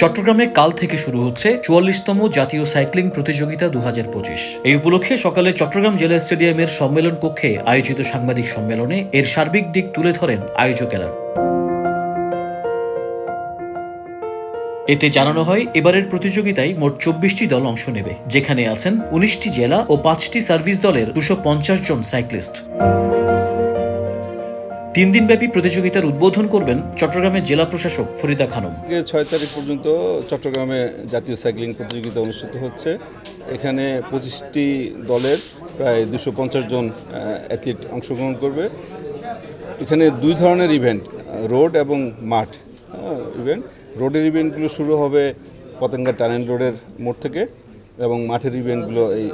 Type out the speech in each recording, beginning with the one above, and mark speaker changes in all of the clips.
Speaker 1: চট্টগ্রামে কাল থেকে শুরু হচ্ছে চুয়াল্লিশতম জাতীয় সাইক্লিং প্রতিযোগিতা দু হাজার পঁচিশ। এই উপলক্ষে সকালে চট্টগ্রাম জেলা স্টেডিয়ামের সম্মেলন কক্ষে আয়োজিত সাংবাদিক সম্মেলনে এর সার্বিক দিক তুলে ধরেন আয়োজকেরা এতে জানানো হয়, এবারের প্রতিযোগিতায় মোট চব্বিশটি দল অংশ নেবে, যেখানে আছেন উনিশটি জেলা ও পাঁচটি সার্ভিস দলের দুশো জন সাইক্লিস্ট। তিন দিনব্যাপী প্রতিযোগিতার উদ্বোধন করবেন চট্টগ্রামের জেলা প্রশাসক ফরিদা খানম।
Speaker 2: ছয় তারিখ পর্যন্ত চট্টগ্রামে জাতীয় সাইক্লিং প্রতিযোগিতা অনুষ্ঠিত হচ্ছে। এখানে পঁচিশটি দলের প্রায় দুশো পঞ্চাশ জন অ্যাথলিট অংশগ্রহণ করবে। এখানে দুই ধরনের ইভেন্ট রোড এবং মাঠ ইভেন্ট রোডের ইভেন্টগুলো শুরু হবে পতেঙ্গা টানেল রোডের মোড় থেকে এবং মাঠের ইভেন্টগুলো এই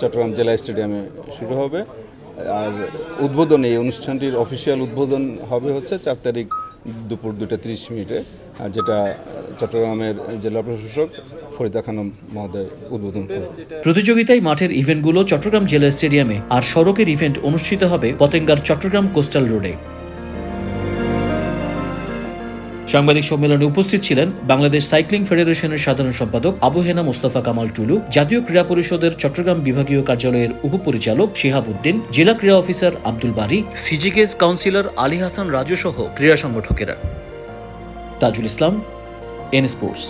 Speaker 2: চট্টগ্রাম জেলা স্টেডিয়ামে শুরু হবে। আর উদ্বোধন এই অনুষ্ঠানটির অফিসিয়াল উদ্বোধন হবে হচ্ছে চার তারিখ দুপুর দুটা তিরিশ মিনিটে যেটা চট্টগ্রামের জেলা প্রশাসক ফরিদা খানম মহোদয় উদ্বোধন করবে।
Speaker 1: প্রতিযোগিতায় মাঠের ইভেন্টগুলো চট্টগ্রাম জেলা স্টেডিয়ামে আর সড়কের ইভেন্ট অনুষ্ঠিত হবে পতেঙ্গার চট্টগ্রাম কোস্টাল রোডে সাংবাদিক সম্মেলনে উপস্থিত ছিলেন বাংলাদেশ সাইক্লিং ফেডারেশনের সাধারণ সম্পাদক আবু হেনা মোস্তফা কামাল টুলু, জাতীয় ক্রীড়া পরিষদের চট্টগ্রাম বিভাগীয় কার্যালয়ের উপপরিচালক শিহাব উদ্দিন, জেলা ক্রীড়া অফিসার আব্দুল বারি সিজিকেস কাউন্সিলর আলী হাসান রাজু সহ ক্রীড়া সংগঠকেরা। Tajul Islam, N sports.